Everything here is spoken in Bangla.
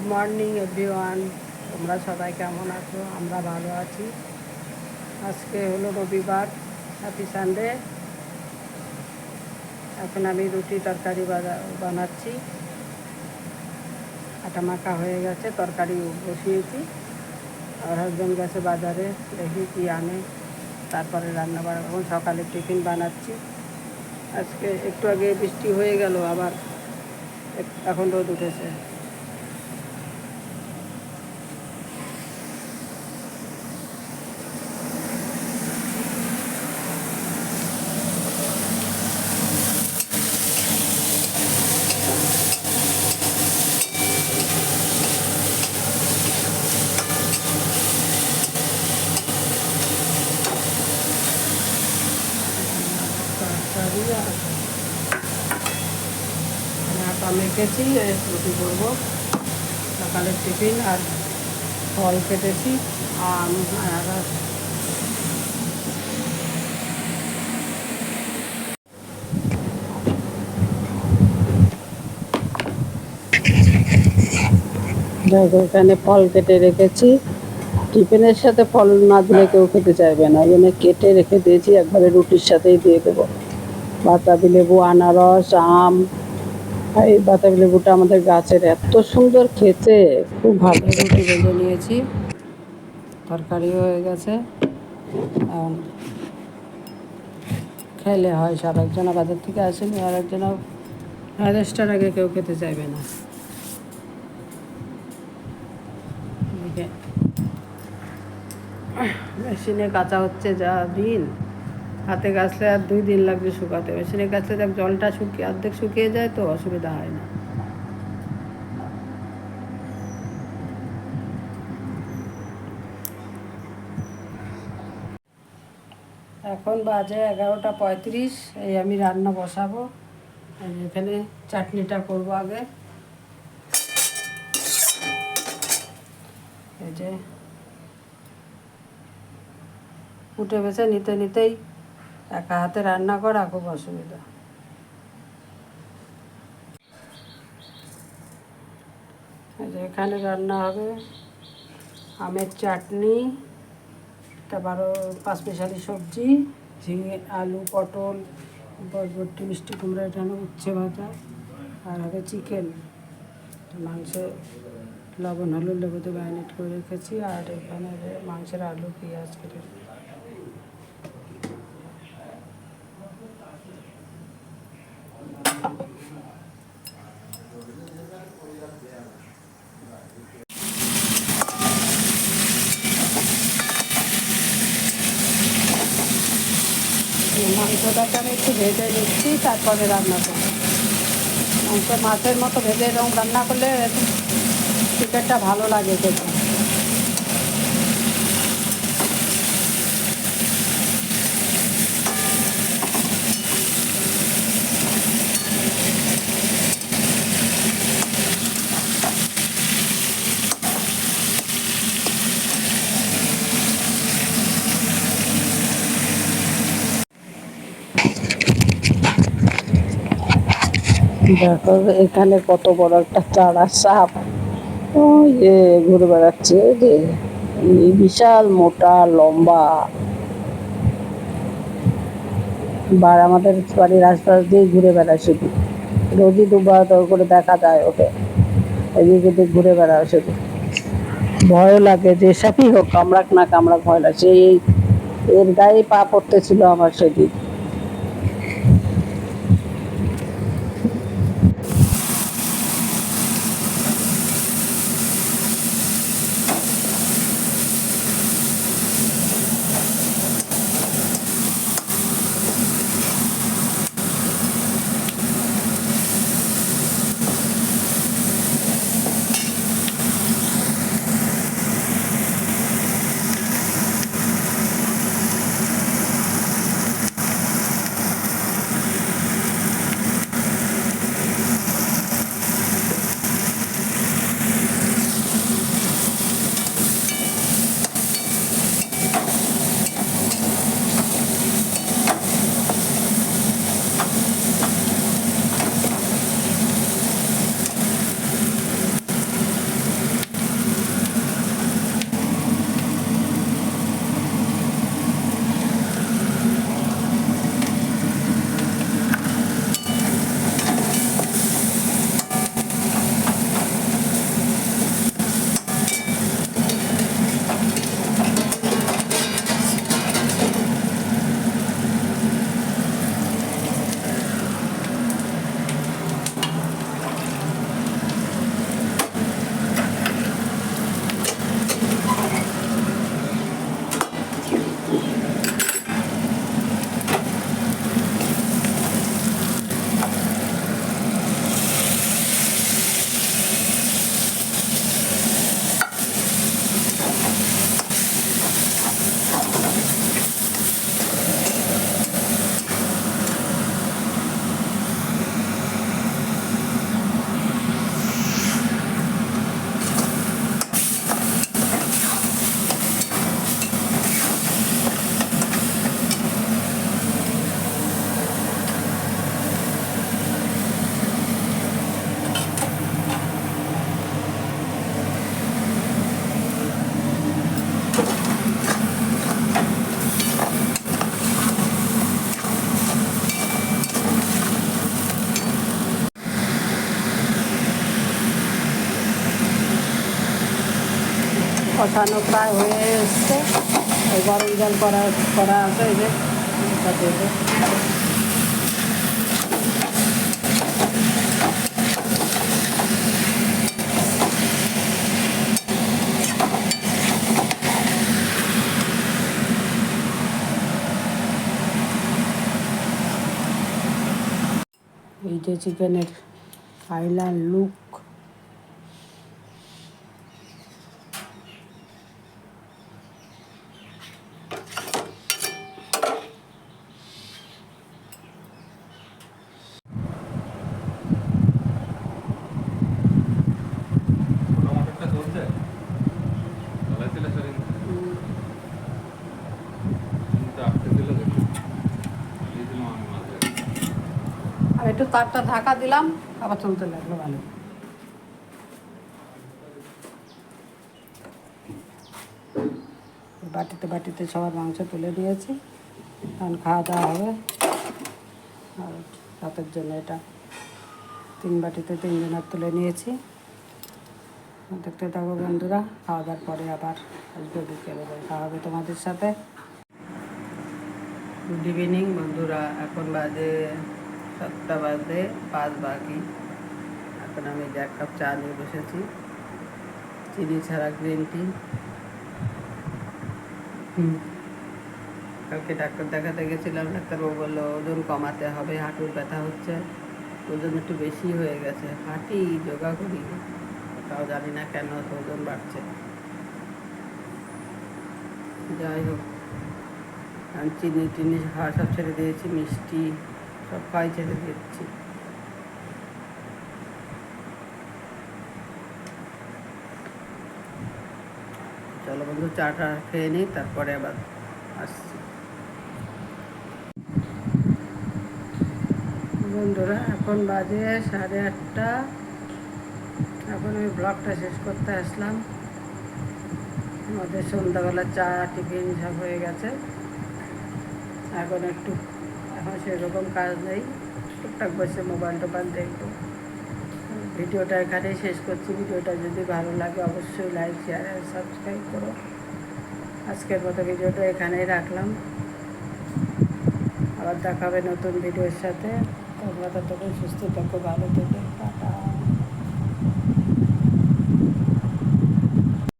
গুড মর্নিং এভরিওয়ান তোমরা সবাই কেমন আছো? আমরা ভালো আছি। আজকে হলো রবিবার হ্যাপি সানডে এখন আমি রুটি তরকারি বানাচ্ছি। আটা মাখা হয়ে গেছে, তরকারি বসিয়েছি। আর হাজব্যান্ড গেছে বাজারে, দেখি কি আনে। তারপরে রান্না বান্না এখন সকালে টিফিন বানাচ্ছি। আজকে একটু আগে বৃষ্টি হয়ে গেল, আবার এখন রোদ উঠেছে তরকারি আর এখানে আটা রুটি করব, সকালের টিফিন আর ফল কেটেছি আম দেখো এখানে ফল কেটে রেখেছি। টিফিনের সাথে ফল না দিলে কেউ খেতে চাইবে না। ওই জন্য কেটে রেখে দিয়েছি, একবারে রুটির সাথেই দিয়ে দেবো। বাতাবি লেবু, আনারস, আম এই বাতাবি লেবুটা আমাদের গাছের এত সুন্দর খেতে, খুব ভালো রুটি বেজে নিয়েছি। তরকারি হয়ে গেছে। খেলে হয় সব একজনা বাজার থেকে আসেনি আর একজনা সাড়ে আগে কেউ খেতে চাইবে না। মেশিনে কাঁচা হচ্ছে যা দিন। হাতে গাছলে আর দুই দিন লাগবে শুকাতে। মেশিনে গাছলে দেখ জলটা শুকিয়ে, অর্ধেক শুকিয়ে যায় তো অসুবিধা হয় না। এখন বাজে এগারোটা পঁয়ত্রিশ, এই আমি রান্না বসাবো। এখানে চাটনিটা করব আগে। এই যে। উঠে বেছে নিতে নিতেই। একা হাতে রান্না করা খুব অসুবিধা। এখানে রান্না হবে আমের চাটনি তারপরও পাঁচমিশালি সবজি, ঝিঙে, আলু, পটল বরবটি, মিষ্টি কুমড়া এখানে উচ্ছে ভাজা, আর হবে চিকেন। মাংসে লবণ, হলুদ লেবুতে ম্যারিনেট করে রেখেছি, আর এখানে মাংসের আলু, পেঁয়াজ, কেটে মাংসটাকে আমি একটু ভেজে নিচ্ছি, তারপরে রান্না করব। মাংস মাছের মতো ভেজে এরকম রান্না করলে চিকেনটা ভালো লাগে খেতে। দেখো এখানে কত বড় একটা চারা সাপ। ওই যে ঘুরে বেড়াচ্ছে যে বিশাল মোটা, লম্বা। বার আমাদের বাড়ির আশপাশ দিয়ে ঘুরে বেড়ায় শুধু। রোজই দুবার দর করে দেখা যায় ওকে। এদিক ঘুরে বেড়ায় শুধু। ভয় লাগে যে সাপই হোক, কামড়াক না কামড়াক ভয় লাগে। সেই, এর গায়ে পা পড়তেছিল আমার সেদিন। কষানো প্রায় হয়ে এসছে। গরম জল করা করা আছে এই যে এই যে চিকেনের ফাইনাল লুক টমাটোটা চলছে চালাইছিলে সেদিন কিন্তু আটকে দিল দেখি দিয়েছিলাম আমি মাঝে আর একটু তারটা ঢাকা দিলাম, আবার চলতে লাগল ভালো। বাটিতে বাটিতে সবার মাংস তুলে দিয়েছি। এখন খাওয়া দাওয়া হবে। আর রাতের জন্য এটা তিন বাটিতে তিনজনের তুলে নিয়েছি। দেখতে থাকো বন্ধুরা, খাওয়া দাওয়ার পরে আবার আসবে বিকেলে খাওয়া হবে তোমাদের সাথে। গুড ইভিনিং বন্ধুরা, এখন বাজে সাতটা বাজে পাঁচ বাকি এখন আমি এক কাপ চা নিয়ে বসেছি। চিনি ছাড়া গ্রিন টি। কালকে ডাক্তার দেখাতে গেছিলাম, ডাক্তারবাবু বলল, ওজন কমাতে হবে, হাঁটুর ব্যথা হচ্ছে, ওজন একটু বেশি হয়ে গেছে। হাঁটি, যোগা করি, তাও জানি না কেন ওজন বাড়ছে। যাই হোক চিনি টিনি খাওয়া সব ছেড়ে দিয়েছি, মিষ্টি সব খাই ছেড়ে দিচ্ছি। চলো বন্ধু, চাটা খেয়ে নিই, তারপরে আবার আসছি। বন্ধুরা, এখন বাজে সাড়ে আটটা। এখন আমি ব্লগটা শেষ করতে আসলাম। আমাদের সন্ধ্যাবেলা চা, টিফিন সব হয়ে গেছে। এখন একটু এখন সেরকম কাজ নেই। টুকটাক বসে মোবাইল টোবাইল দেখব। ভিডিওটা এখানেই শেষ করছি। ভিডিওটা যদি ভালো লাগে অবশ্যই লাইক শেয়ার আর সাবস্ক্রাইব করো। আজকের মতো ভিডিওটা এখানেই রাখলাম। আবার দেখাবে নতুন ভিডিওর সাথে। তোমরা ততক্ষণ সুস্থ থাকো, ভালো থেকো।